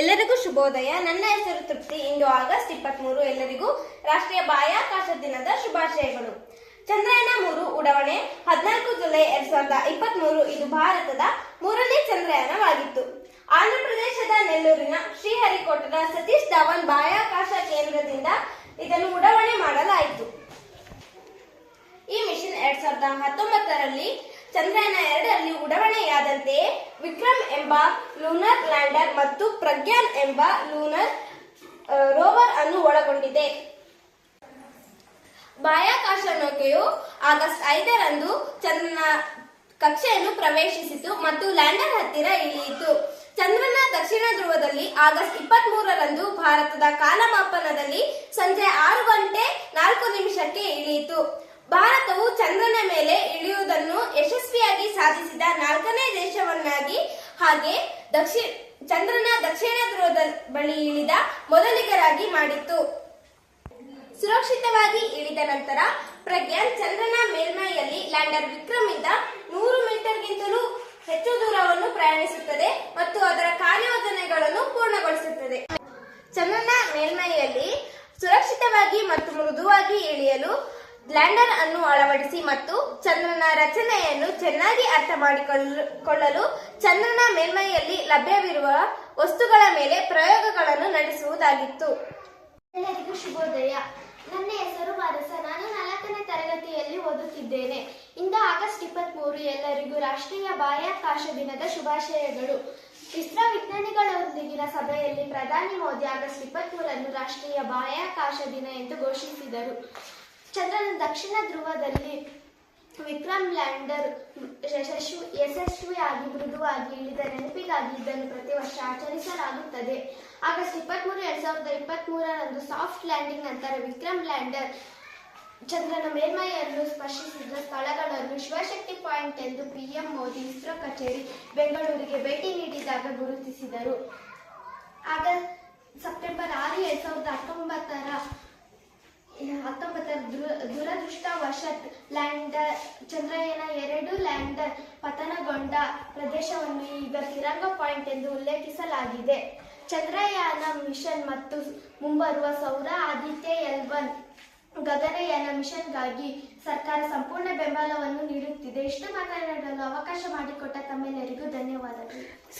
ಎಲ್ಲರಿಗೂ ಶುಭೋದಯ. ನನ್ನ ಹೆಸರು ತೃಪ್ತಿ. ಇಂದು ಆಗಸ್ಟ್ ಇಪ್ಪತ್ತ್ ಮೂರು ಎಲ್ಲರಿಗೂ ರಾಷ್ಟ್ರೀಯ ಬಾಹ್ಯಾಕಾಶ ದಿನದ ಶುಭಾಶಯಗಳು. ಚಂದ್ರಯಾನ ಮೂರು ಉಡಾವಣೆ ಹದಿನಾಲ್ಕು ಜುಲೈ ಎರಡ್ ಸಾವಿರದ ಇಪ್ಪತ್ತ್ ಮೂರು ಇದು ಭಾರತದ ಮೂರನೇ ಚಂದ್ರಯಾನವಾಗಿತ್ತು. ಆಂಧ್ರಪ್ರದೇಶದ ನೆಲ್ಲೂರಿನ ಶ್ರೀಹರಿಕೋಟದ ಸತೀಶ್ ಧವನ್ ಬಾಹ್ಯಾಕಾಶ ಕೇಂದ್ರದಿಂದ ಇದನ್ನು ಉಡಾವಣೆ ಮಾಡಲಾಯಿತು. ಈ ಮಿಷನ್ ಎರಡ್ ಸಾವಿರದ ಹತ್ತೊಂಬತ್ತರಲ್ಲಿ ಚಂದ್ರಯಾನ ಎರಡರಲ್ಲಿ ಉಡಾವಣೆಯಾದಂತೆಯೇ ಎಂಬ ಲೂನರ್ ಲ್ಯಾಂಡರ್ ಮತ್ತು ಪ್ರಜ್ಞಾನ್ ಎಂಬ ಲೂನರ್ ರೋವರ್ ಅನ್ನು ಒಳಗೊಂಡಿದೆ. ಬಾಹ್ಯಾಕಾಶ ನೌಕೆಯು ಆಗಸ್ಟ್ ಐದರಂದು ಚಂದ್ರನ ಕಕ್ಷೆಯನ್ನು ಪ್ರವೇಶಿಸಿತು ಮತ್ತು ಲ್ಯಾಂಡರ್ ಹತ್ತಿರ ಇಳಿಯಿತು. ಚಂದ್ರನ ದಕ್ಷಿಣ ಧ್ರುವದಲ್ಲಿ ಆಗಸ್ಟ್ ಇಪ್ಪತ್ತ್ ಮೂರರಂದು ಭಾರತದ ಕಾಲಮಾಪನದಲ್ಲಿ ಸಂಜೆ ಆರು ಗಂಟೆ ನಾಲ್ಕು ನಿಮಿಷಕ್ಕೆ ಇಳಿಯಿತು. ಭಾರತವು ಚಂದ್ರನ ಮೇಲೆ ಇಳಿಯುವುದನ್ನು ಯಶಸ್ವಿಯಾಗಿ ಸಾಧಿಸಿದ ನಾಲ್ಕನೇ ದೇಶವನ್ನಾಗಿ ಹಾಗೆ ದಕ್ಷಿಣ ಚಂದ್ರನ ದಕ್ಷಿಣ ಧ್ರುವದ ಬಳಿ ಇಳಿದ ಮೊದಲಿಗರಾಗಿ ಮಾಡಿತ್ತು. ಸುರಕ್ಷಿತವಾಗಿ ಇಳಿದ ನಂತರ ಪ್ರಜ್ಞಾನ್ ಚಂದ್ರನ ಮೇಲ್ಮೈಯಲ್ಲಿ ಲ್ಯಾಂಡರ್ ವಿಕ್ರಮ್ ಇಂದ ನೂರು ಮೀಟರ್ಗಿಂತಲೂ ಹೆಚ್ಚು ದೂರವನ್ನು ಪ್ರಯಾಣಿಸುತ್ತದೆ ಮತ್ತು ಅದರ ಕಾರ್ಯಯೋಜನೆಗಳನ್ನು ಪೂರ್ಣಗೊಳಿಸುತ್ತದೆ. ಚಂದ್ರನ ಮೇಲ್ಮೈಯಲ್ಲಿ ಸುರಕ್ಷಿತವಾಗಿ ಮತ್ತು ಮೃದುವಾಗಿ ಇಳಿಯಲು ಲ್ಯಾಂಡರ್ ಅನ್ನು ಅಳವಡಿಸಿ ಮತ್ತು ಚಂದ್ರನ ರಚನೆಯನ್ನು ಚೆನ್ನಾಗಿ ಅರ್ಥ ಮಾಡಿಕೊಳ್ಳಲು ಚಂದ್ರನ ಮೇಲ್ಮೈಯಲ್ಲಿ ಲಭ್ಯವಿರುವ ವಸ್ತುಗಳ ಮೇಲೆ ಪ್ರಯೋಗಗಳನ್ನು ನಡೆಸುವುದಾಗಿತ್ತು. ಎಲ್ಲರಿಗೂ ಶುಭೋದಯ. ನನ್ನ ಹೆಸರು ಮಾರಸ ನಾನು ನಾಲ್ಕನೇ ತರಗತಿಯಲ್ಲಿ ಓದುತ್ತಿದ್ದೇನೆ. ಇಂದು ಆಗಸ್ಟ್ ಇಪ್ಪತ್ಮೂರು, ಎಲ್ಲರಿಗೂ ರಾಷ್ಟ್ರೀಯ ಬಾಹ್ಯಾಕಾಶ ದಿನದ ಶುಭಾಶಯಗಳು. ಇಸ್ರೋ ವಿಜ್ಞಾನಿಗಳೊಂದಿಗಿನ ಸಭೆಯಲ್ಲಿ ಪ್ರಧಾನಿ ಮೋದಿ ಆಗಸ್ಟ್ ಇಪ್ಪತ್ಮೂರನ್ನು ರಾಷ್ಟ್ರೀಯ ಬಾಹ್ಯಾಕಾಶ ದಿನ ಎಂದು ಘೋಷಿಸಿದರು. ಚಂದ್ರನ ದಕ್ಷಿಣ ಧ್ರುವದಲ್ಲಿ ವಿಕ್ರಮ್ ಲ್ಯಾಂಡರ್ ಯಶಸ್ವಿ ಯಶಸ್ವಿಯಾಗಿ ಮೃದುವಾಗಿ ಇಳಿದ ನೆನಪಿಗಾಗಿ ಇದನ್ನು ಪ್ರತಿ ವರ್ಷ ಆಚರಿಸಲಾಗುತ್ತದೆ. ಆಗಸ್ಟ್ ಇಪ್ಪತ್ಮೂರು, ಎರಡ್ ಸಾವಿರದ ಇಪ್ಪತ್ಮೂರರಂದು ಸಾಫ್ಟ್ ಲ್ಯಾಂಡಿಂಗ್ ನಂತರ ವಿಕ್ರಮ್ ಲ್ಯಾಂಡರ್ ಚಂದ್ರನ ಮೇಲ್ಮೈಯನ್ನು ಸ್ಪರ್ಶಿಸಿದ ಸ್ಥಳಗಳನ್ನು ಶಿವಶಕ್ತಿ ಪಾಯಿಂಟ್ ಎಂದು ಪಿಎಂ ಮೋದಿ ಇಸ್ರೋ ಕಚೇರಿ ಬೆಂಗಳೂರಿಗೆ ಭೇಟಿ ನೀಡಿದಾಗ ಗುರುತಿಸಿದರು ಆಗ ಸೆಪ್ಟೆಂಬರ್ ಆರು ಎರಡ್ ಸಾವಿರದ ಹತ್ತೊಂಬತ್ತರ ಹತ್ತೊಂಬತ್ತರ ದುರ ದುರದೃಷ್ಟವಶತ್ ಲ್ಯಾಂಡರ್ ಚಂದ್ರಯಾನ ಎರಡು ಲ್ಯಾಂಡರ್ ಪತನಗೊಂಡ ಪ್ರದೇಶವನ್ನು ಈಗ ತಿರಂಗ ಪಾಯಿಂಟ್ ಎಂದು ಉಲ್ಲೇಖಿಸಲಾಗಿದೆ. ಚಂದ್ರಯಾನ ಮಿಷನ್ ಮತ್ತು ಮುಂಬರುವ ಸೌರ ಆದಿತ್ಯ ಎಲ್ವನ್ ಗಗನಯಾನ ಮಿಷನ್ಗಾಗಿ ಸರ್ಕಾರ ಸಂಪೂರ್ಣ ಬೆಂಬಲವನ್ನು ನೀಡುತ್ತಿದೆ. ಇಷ್ಟು ಮಾತನಾಡಲು ಅವಕಾಶ ಮಾಡಿಕೊಟ್ಟ ತಮ್ಮೆಲ್ಲರಿಗೂ ಧನ್ಯವಾದಗಳು.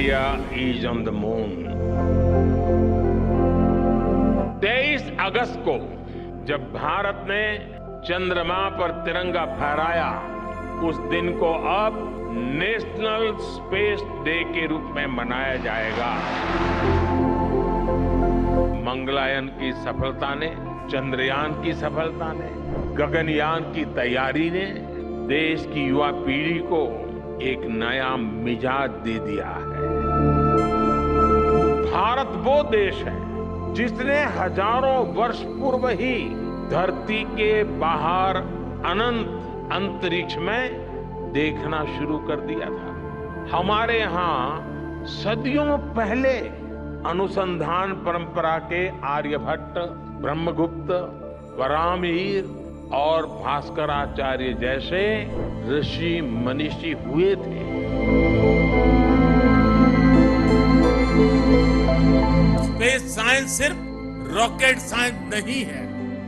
India is on the moon तेईस अगस्त को, जब भारत ने चंद्रमा पर तिरंगा फहराया, उस दिन को अब नेशनल स्पेस डे के रूप में मनाया जाएगा। मंगलायन की सफलता ने, चंद्रयान की सफलता ने, गगनयान की तैयारी ने, देश की युवा पीढ़ी को एक नया मिजाज दे दिया है। भारत वो देश है जिसने हज़ारों वर्ष पूर्व ही धरती के बाहर अनंत अंतरिक्ष में देखना शुरू कर दिया था। हमारे यहाँ सदियों पहले अनुसंधान परंपरा के आर्यभट्ट, ब्रह्मगुप्त वरामीर और भास्कराचार्य जैसे ऋषि मनीषी हुए थे। साइंस सिर्फ़ रॉकेट साइंस नहीं है,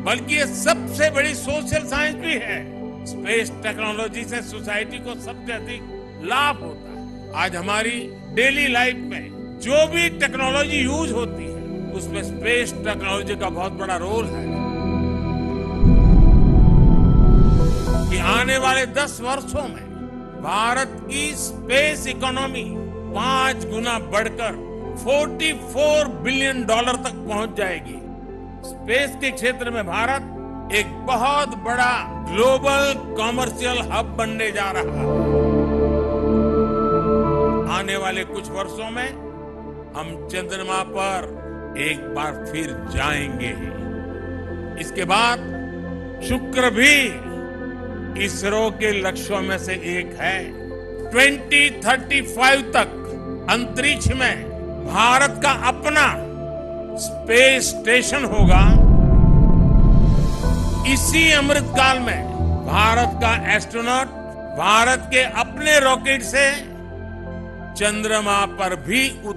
बल्कि ये सबसे बड़ी सोशल साइंस भी है। स्पेस टेक्नोलॉजी से सोसाइटी को सबसे अधिक लाभ होता है। आज हमारी डेली लाइफ में जो भी टेक्नोलॉजी यूज़ होती है, उसमें स्पेस टेक्नोलॉजी का बहुत बड़ा रोल है। कि आने वाले 10 वर्षों में भारत की स्पेस इकोनॉमी पाँच गुना बढ़कर 44 बिलियन डॉलर तक पहुँच जाएगी। स्पेस के क्षेत्र में भारत एक बहुत बड़ा ग्लोबल कॉमर्शियल हब बनने जा रहा है। आने वाले कुछ वर्षों में हम चंद्रमा पर एक बार फिर जाएँगे। इसके बाद शुक्र भी इसरो के लक्ष्यों में से एक है। 2035 तक अंतरिक्ष में भारत का अपना स्पेस स्टेशन होगा। इसी अमृत काल में भारत का एस्ट्रोनॉट भारत के अपने रॉकेट से चंद्रमा पर भी उत-